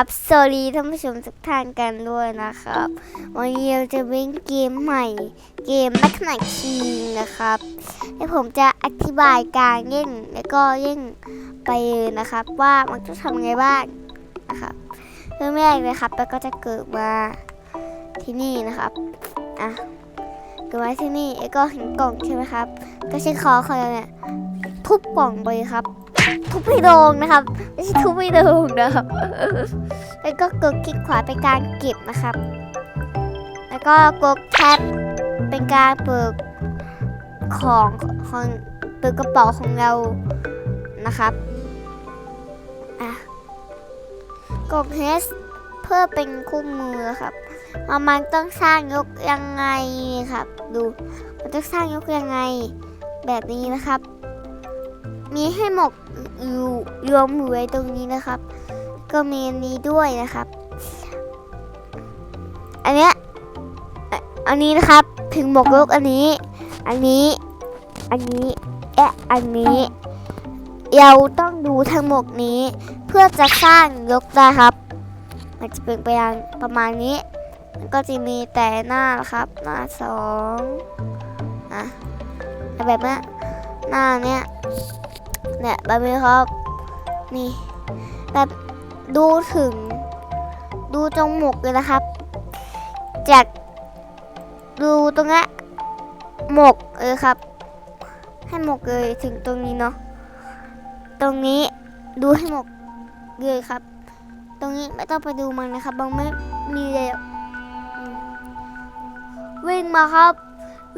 ครับสวัสดีท่านผู้ชมทุกท่านกันด้วยนะครับ วันนี้เราจะเล่นเกมใหม่ เกมลักษณะคิงนะครับและผมจะอธิบายการเล่นแล้วก็เล่นไปเลยนะครับ ว่ามันจะทำไงบ้างนะครับเริ่มแรกเลยครับ แล้วก็จะเกิดมาที่นี่นะครับอะเกิดมาที่นี่แล้วก็เห็นกล่องใช่ไหมครับ ก็ใช้คอเขาเนี่ยทุบกล่องไปครับ ทุบให้โดงนะครับไม่ใช่ทุบให้โดงนะครับแล้วก็กดคลิกขวาเป็นการเก็บนะครับ แล้วก็กดแท็บเป็นการเปิดของของเปิดกระเป๋าของเรานะครับอะกด H เพื่อเป็นคู่มือครับว่ามันต้องสร้างยกยังไงครับ ดูมันต้องสร้างยกยังไง แบบนี้นะครับ มีให้หมกอยู่รวมอยู่ไว้ตรงนี้นะครับ ก็มีอันนี้ด้วยนะครับ อันเนี้ยอันนี้นะครับถึงหมกยกอันนี้ อันนี้ อันนี้และอันนี้เราต้องดูทั้งหมดนี้ เพื่อจะสร้างยกได้ครับ มันจะเป็นไปอย่างประมาณนี้มันก็จะมีแต่หน้าครับ หน้าสองอะแบบนี้หน้าเนี้ย เนี่ยแบบนี้ครับ นี่แบบดูถึง ดูตรงหมกเลยนะครับ จากดูตรงนี้หมกเลยครับ ให้หมกเลยถึงตรงนี้เนาะตรงนี้ดูให้หมกเลยครับ ตรงนี้ไม่ต้องไปดูมันนะครับบางไม่มีเลยวิ่งมาครับ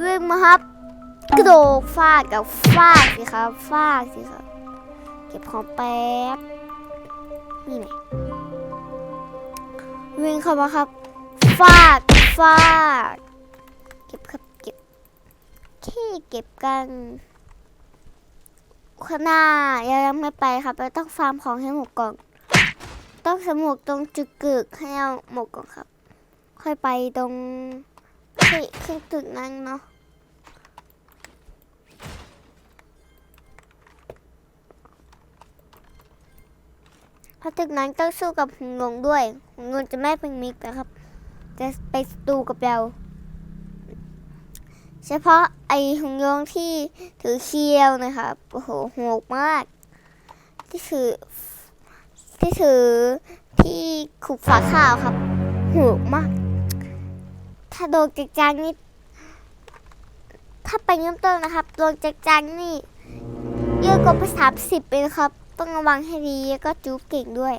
วิ่งมาครับ กระโดดฟาดกับฟาดสิครับฟาดสิครับ เก็บของแป๊บ นี่ไงวิ่งเข้ามาครับ ฟาดฟาด เก็บครับเก็บที่เก็บกันข้างหน้ายังไม่ไปครับเราต้องฟาร์มของให้หมดก่อน ต้องสมุกตรงจุดกึกให้เอาหมดก่อนครับ ค่อยไปตรงที่ขึ้นตึกนั้นเนาะ พราะตึกนั้นต้องสู้กับหงงงด้วยหงงงจะไม่เป็นมิตรนะครับ จะไปสตูกับเรา เฉพาะไอหงยงที่ถือเคียวนะครับโอ้โหโหดมาก ที่ถือที่ถือที่ขุบฝาข้าวครับโหดมาก ถ้าโดนจักจังนี่ถ้าไปเริ่มต้นนะครับโดนจักจังนี่เยอะกว่าไปสามสิบเลยนครับ ต้องระวังให้ดีแล้วก็จูบเก่งด้วย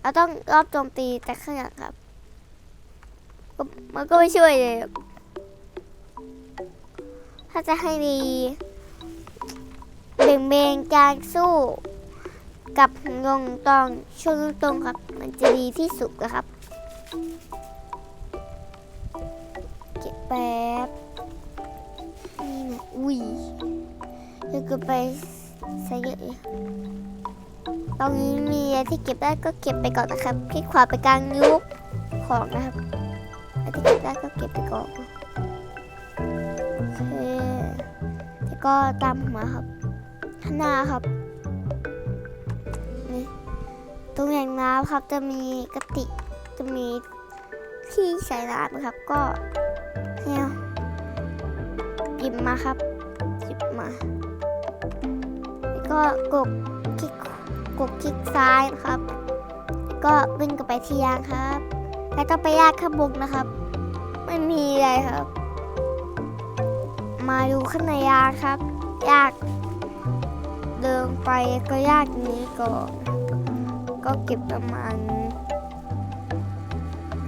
เราต้องรอบโจมตีแต่ข้างหลังครับ มันก็ไม่ช่วยเลย ถ้าจะให้ดีเบ่งเบนการสู้กับงงตองช่วงตรงครับ มันจะดีที่สุดนะครับ เก็บแป๊บ นี่นะอุ้ยเยอะเกินไป ใส่เยอะตรงนี้มีอะไรที่เก็บได้ก็เก็บไปก่อนนะครับคลิกขวาไปกลางยุกของนะครับอะไรที่เก็บได้ก็เก็บไปก่อนโอเคแล้วก็ตามหัวครับข้างหน้าครับนี่ตรงแหล่งน้ำครับจะมีกระติกจะมีที่ใส่น้ำครับก็เนี่ยหยิบมาครับ ก็กดคลิกกดคลิกซ้ายนะครับ ก็วิ่งกลับไปที่ยางครับ แล้วก็ไปยากข้างบนนะครับ ไม่มีอะไรครับ มาดูข้างในยางครับ ยาก เดินไปก็ยากนี้ก่อนก็เก็บประมาณ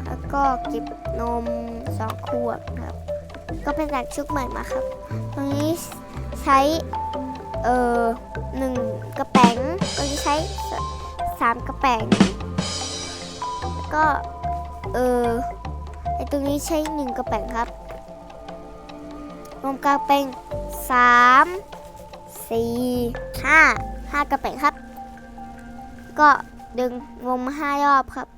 แล้วก็เก็บนมสองขวดครับ ก็เป็นจากชุดใหม่มาครับ ตรงนี้ใช้ เออหนึ่งกระแป๋งเราจะใช้สามกระแป๋งแล้วก็เออไอตรงนี้ใช้หนึ่งกระแป๋งครับรวมกันเป็นสามสี่ห้าห้ากระแป๋งครับ ก็ดึงวงมาห้ารอบครับ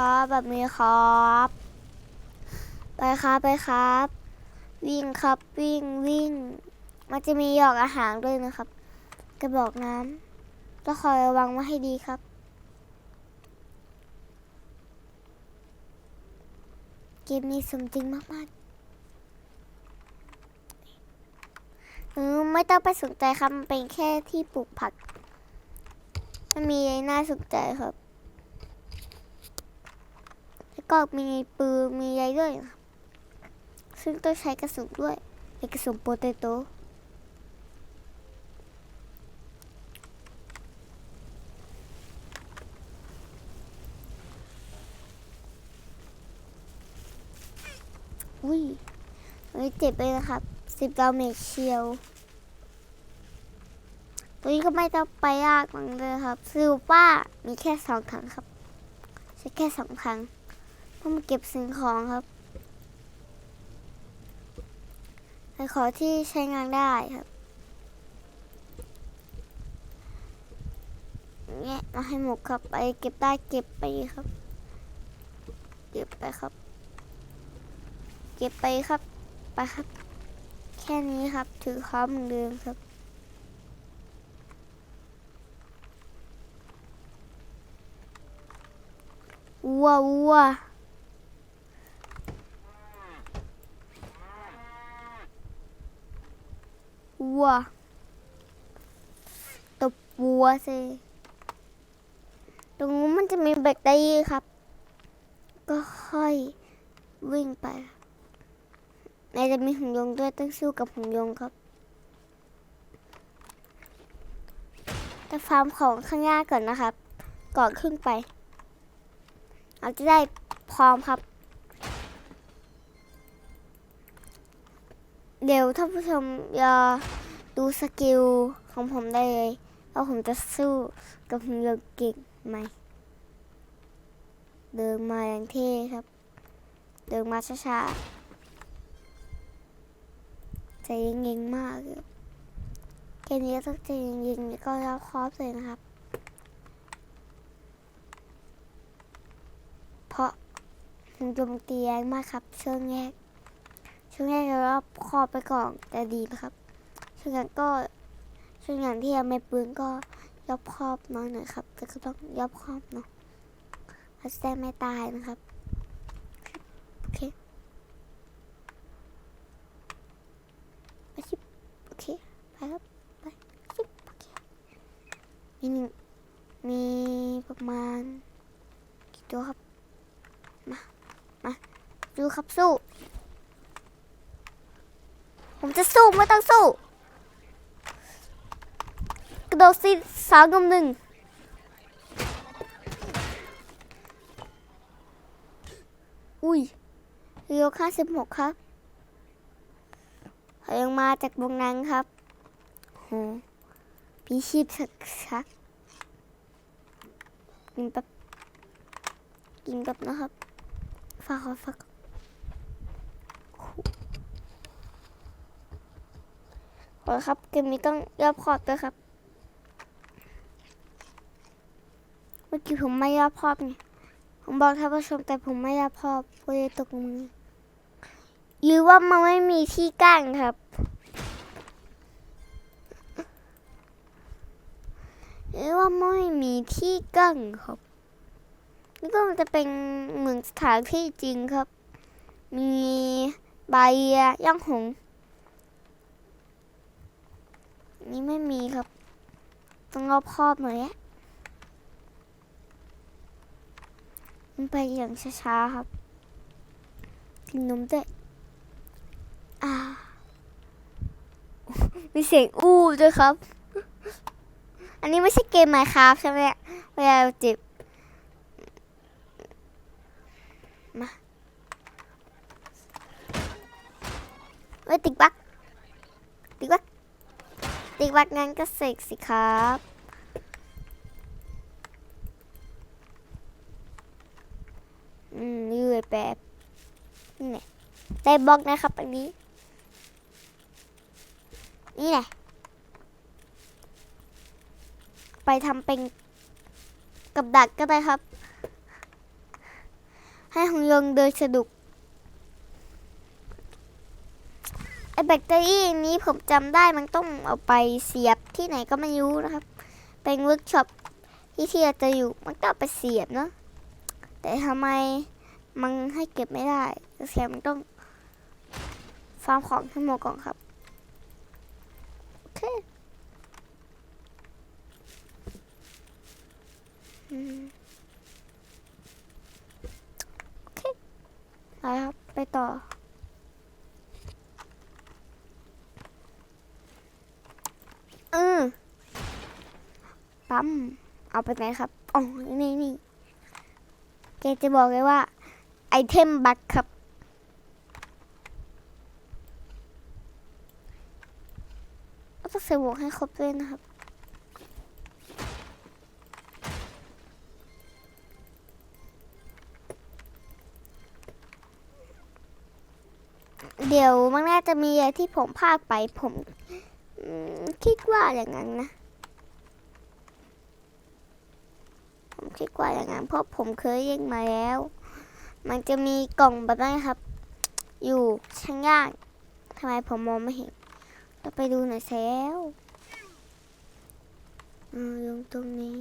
ครับแบบนี้ครับ ไปครับไปครับ วิ่งครับวิ่งวิ่ง มันจะมีหยอกอาหารด้วยนะครับ กระบอกน้ำต้องคอยระวังไว้ให้ดีครับเกมนี้สมจริงมากๆเออไม่ต้องไปสนใจครับมันเป็นแค่ที่ปลูกผักมันมีอะไรน่าสนใจครับ ก็มีปืนมีอะไรด้วยนะซึ่งต้องใช้กระสุนด้วยเป็นกระสุนโปเตโต้อุ้ยเฮ้ยเจ็บเลยนะครับสิบดาเมจเชียวตัวนี้ก็ไม่ต้องไปยากมือนเลยครับซิลป้ามีแค่สองถังครับ ใช้แค่สองถัง เพื่อมาเก็บสิ่งของครับในของที่ใช้งานได้ครับอย่างเงี้ยมาให้หมกครับ ไปเก็บได้เก็บไปครับ เก็บไปครับ เก็บไปครับไปครับ แค่นี้ครับ ถือค้อมเหมือนเดิมครับวัววัว วัว ตบวัวสิตรงนู้นมันจะมีแบตเตอรี่ครับ ก็ค่อยวิ่งไปในจะมีหุ่นยนต์ด้วยต้องสู้กับหุ่นยนต์ครับ จะฟาร์มของข้างหน้าก่อนนะครับ ก่อนขึ้นไป เราจะได้พร้อมครับ เดี๋ยวท่านผู้ชมอย่าดูสกิลของผมได้เลยว่าผมจะสู้กับหุ่นยนต์เก่งไหม เดินมาอย่างเท่ครับ เดินมาช้าๆใจเย็นๆมากเลยแค่นี้ต้องใจเย็นๆก็รอบครอบเลยนะครับ เพราะมันโจมตีแรงมากครับช่วงแรก ช่วงแรกเรารอบคอไปก่อนแต่ดีนะครับ ช่วงหลังก็ช่วงหลังที่ยังไม่ปืนก็ยอบครอบน้อยหน่อยครับ แต่ก็ต้องยอบครอบเนาะเราจะได้ไม่ตายนะครับ โอเคไปชิบโอเค ไปครับไปชิบโอเคมีมีประมาณกี่ตัวครับ มา มา ดูครับสู้ ผมจะสู้ไม่ต้องสู้ กระโดดสิสองกับหนึ่งอุ้ยเรียวค่าสิบหกครับเขายังมาจากวงนั้นครับโหพี่ชีพสักชักกินแป๊บกินแป๊บนะครับฝากขอฝาก ขอครับเกมนี้ต้องยอบคอบด้วยครับ เมื่อกี้ผมไม่ยอบคอบไงผมบอกท่านผู้ชมแต่ผมไม่ยอบคอบก็เลยตกมือหรือว่ามันไม่มีที่กั้นครับหรือว่าไม่มีที่กั้นครับ นี่ก็จะเป็นเหมือนสถานที่จริงครับ มีใบย่างหง นี่ไม่มีครับ ต้องรอบครอบหน่อยอะมันไปอย่างช้าๆครับ กินนมด้วยอ่ามีเสียงอู้ด้วยครับ อันนี้ไม่ใช่เกมไมค์ครับใช่ไหมเวลาจิบมาเอ้ยติ๊กบักติ๊กบัก ติ๊กวัดงั้นก็เสกสิครับอืมยืดแบบนี่แหละได้บล็อกนะครับอันนี้ นี่แหละ ไปทำเป็นกับดักก็ได้ครับ ให้หงยงเดินสะดุกไอ แบตเตอรี่นี้ผมจำได้มันต้องเอาไปเสียบที่ไหนก็ไม่รู้นะครับ เป็นเวิร์กช็อปที่ที่เราจะอยู่มันก็เอาไปเสียบเนาะแต่ทำไมมันให้เก็บไม่ได้แสดงมันต้องฟาร์มของให้หมดก่อนครับโอเคอืมโอเคไปครับไปต่ออ ปั๊ม เอาไปไหนครับอ๋อนี่นี่แกจะบอกเลยว่า ไอเทมบัคครับ ก็ต้องใส่หมวกให้ครบด้วยนะครับเดี๋ยวมันน่าจะมีอะไรที่ผมพลาดไปผมอืมคิดว่าอย่างนั้นนะ ผม คิดว่าอย่างนั้นเพราะผมเคยยิงมาแล้ว มันจะมีกล่องแบบนั้นครับ อยู่ชั้นล่างทำไมผมมองไม่เห็นต้องไปดูหน่อยแล้วอ่าลงตรงนี้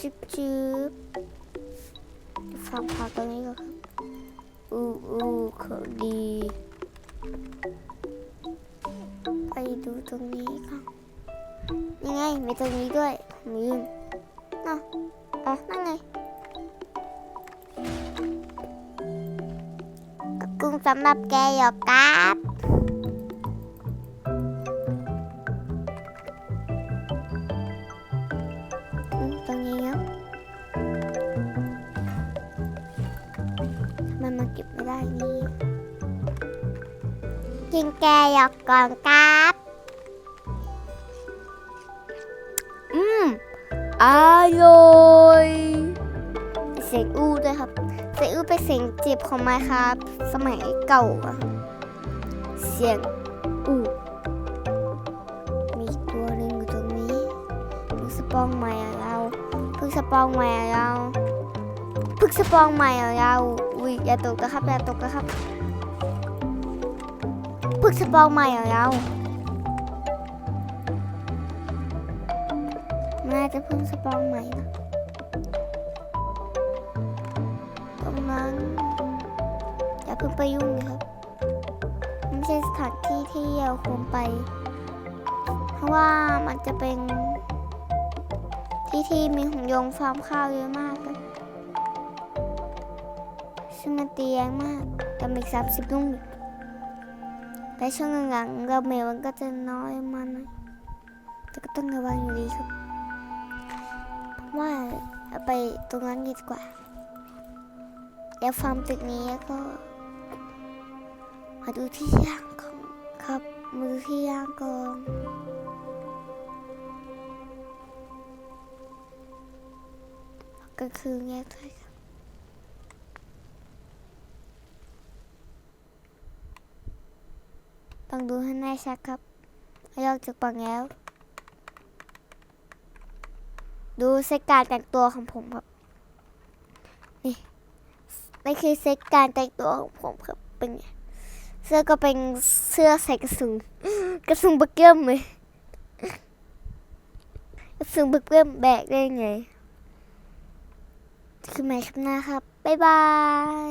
จึ๊บจึ๊บฟังพาตรงนี้ก่อนครับอู้อู้เขาดี ไปดูตรงนี้ก่อนยังไงมีตรงนี้ด้วยผมยืน นาะอ๋อนั่นไงกุ้งสำหรับแกหยอกครับอืมตรงนี้ครับทำไมันมาเก็บไม่ได้นี่กินแกหยอกก่อนครับ ร่อยเสียงอู้ด้วยครับ เสียงอู้เป็นเสียงเจ็บของไม้ครับสมัยเก่าอะเสียงอู้มีตัวหนึ่งอยู่ตรงนี้เพึ่งสปองใหม่เราเพึ่งสปองใหม่เราเพึ่งสปองใหม่เราอุ้ยอย่าตกนะครับอย่าตกนะครับเพึ่งสปองใหม่เรา น่าจะเพิ่งสปองใหม่นะตรงนั้นอย่าเพิ่งไปยุ่งเลยครับไม่ใช่สถานที่ที่เราควรไป เพราะว่ามันจะเป็น ที่ที่มีหงยงฟาร์มข้าวเยอะมากเลยซึ่งมันเตียงมากแต่มีสามสิบลูกอยู่แต่ช่วงหลังๆเราเมลมันก็จะน้อยมาหน่อยแต่ก็ต้องระวังอยู่ดีครับ ว่าเอาไปตรงนั้นดีกว่า แล้วฟาร์มตึกนี้ก็มาดูที่ย่างของครับมาดูที่ย่างกองก็คือแยกด้วยครับต้องดูให้แน่ชัดครับให้ออกจากปังแล้ว ดูเซตการแต่งตัวของผมครับ นี่นี่คือเซตการแต่งตัวของผมครับ เป็นไงเสื้อก็เป็นเสื้อใส่กระสุนกระสุนบักเกิมเลยกระสุนบักเกิมแบกได้ไง คือไหมครับหน้าครับ บ๊ายบา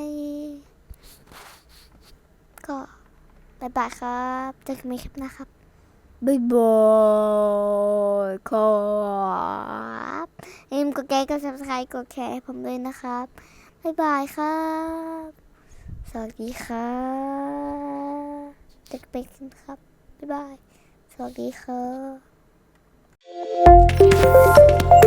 ย ก็บ๊ายบายครับเจอกันใหม่ครับหน้าครับบ๊ายบายครับอย่า ลืมกดไลค์กด subscribe กดแชร์ให้ผมด้วยนะครับ บ๊ายบายครับ สวัสดีครับเด็กเป็กครับ บ๊ายบาย สวัสดีครับ